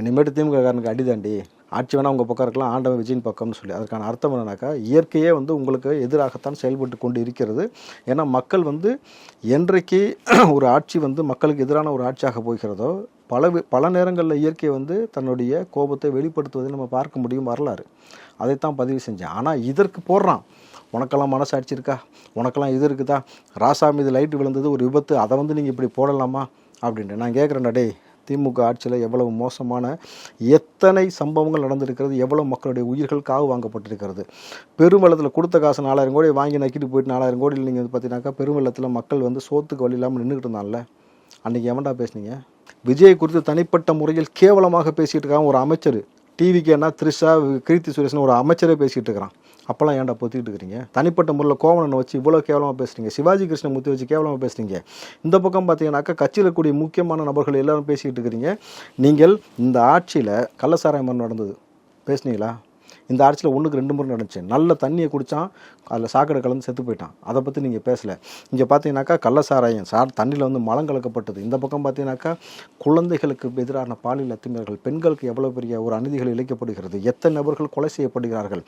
இனிமேட்டு திமுககாரனுக்கு அடிதாண்டி ஆட்சி வேணால் உங்கள் பக்கம் இருக்கலாம் ஆண்டவன் விஜயின் பக்கம்னு சொல்லி. அதுக்கான அர்த்தம் என்னன்னாக்கா இயற்கையே வந்து உங்களுக்கு எதிராகத்தான் செயல்பட்டு கொண்டு இருக்கிறது ஏன்னா மக்கள் வந்து என்றைக்கு ஒரு ஆட்சி வந்து மக்களுக்கு எதிரான ஒரு ஆட்சியாக போகிறதோ பல பல நேரங்களில் இயற்கை வந்து தன்னுடைய கோபத்தை வெளிப்படுத்துவதை நம்ம பார்க்க முடியும் வரலாறு. அதைத்தான் பதிவு செஞ்சேன். ஆனால் இதற்கு போடுறான். உனக்கெல்லாம் மனசாட்சி இருக்கா உனக்கெல்லாம் இது இருக்குதா? ராசா மீது லைட் விழுந்தது ஒரு விபத்து அதை வந்து நீங்கள் இப்படி போடலாமா? அப்படின்ட்டு. நான் கேட்குறேன்டா டேய் திமுக ஆட்சியில் எவ்வளவு மோசமான எத்தனை சம்பவங்கள் நடந்திருக்கிறது எவ்வளவு மக்களுடைய உயிர்கள் காவு வாங்கப்பட்டிருக்கிறது. பெருவெள்ளத்தில் கொடுத்த காசு நாலாயிரம் கோடி வாங்கி நக்கிட்டு போயிட்டு நாலாயிரம் கோடியில் நீங்கள் வந்து பார்த்தீங்கன்னாக்கா பெருவெள்ளத்தில் மக்கள் வந்து சோத்துக்கு வழி இல்லாமல் நின்றுக்கிட்டு இருந்தான்ல அன்றைக்கி எவன்டா பேசுனீங்க? விஜய் குறித்து தனிப்பட்ட முறையில் கேவலமாக பேசிகிட்டு இருக்காங்க ஒரு அமைச்சர். டிவிக்கு என்ன த்ரிஷா கீர்த்தி சுரேஷன் ஒரு அமைச்சரே பேசிகிட்டு இருக்கிறான். அப்போல்லாம் ஏன்டா பொத்திக்கிட்டு இருக்கிறீங்க? தனிப்பட்ட முறையில் கோவலனை வச்சு இவ்வளோ கேவலமாக பேசுகிறீங்க சிவாஜி கிருஷ்ணமூர்த்தி வச்சு கேவலமாக பேசுகிறீங்க இந்த பக்கம் பார்த்தீங்கன்னாக்கா கட்சியில் இருக்கக்கூடிய முக்கியமான நபர்கள் எல்லாரும் பேசிக்கிட்டு இருக்கிறீங்க. நீங்கள் இந்த ஆட்சியில் கள்ளசாராயம் மரணம் நடந்தது. பேசுனீங்களா? இந்த ஆட்சியில் ஒன்றுக்கு ரெண்டு முறை நடந்துச்சு. நல்ல தண்ணியை குடித்தான் அதில் சாக்கடை கலந்து செத்து போயிட்டான். அதை பற்றி நீங்கள் பேசலை. இங்கே பார்த்தீங்கன்னாக்கா கள்ளசாராயம் சார் தண்ணியில் வந்து மலம் கலக்கப்பட்டது. இந்த பக்கம் பார்த்தீங்கன்னாக்கா குழந்தைகளுக்கு எதிரான பாலியல் அத்துமீறல்கள் பெண்களுக்கு எவ்வளோ பெரிய ஒரு அநீதிகள் இழைக்கப்படுகிறது எத்தனை நபர்கள் கொலை செய்யப்படுகிறார்கள்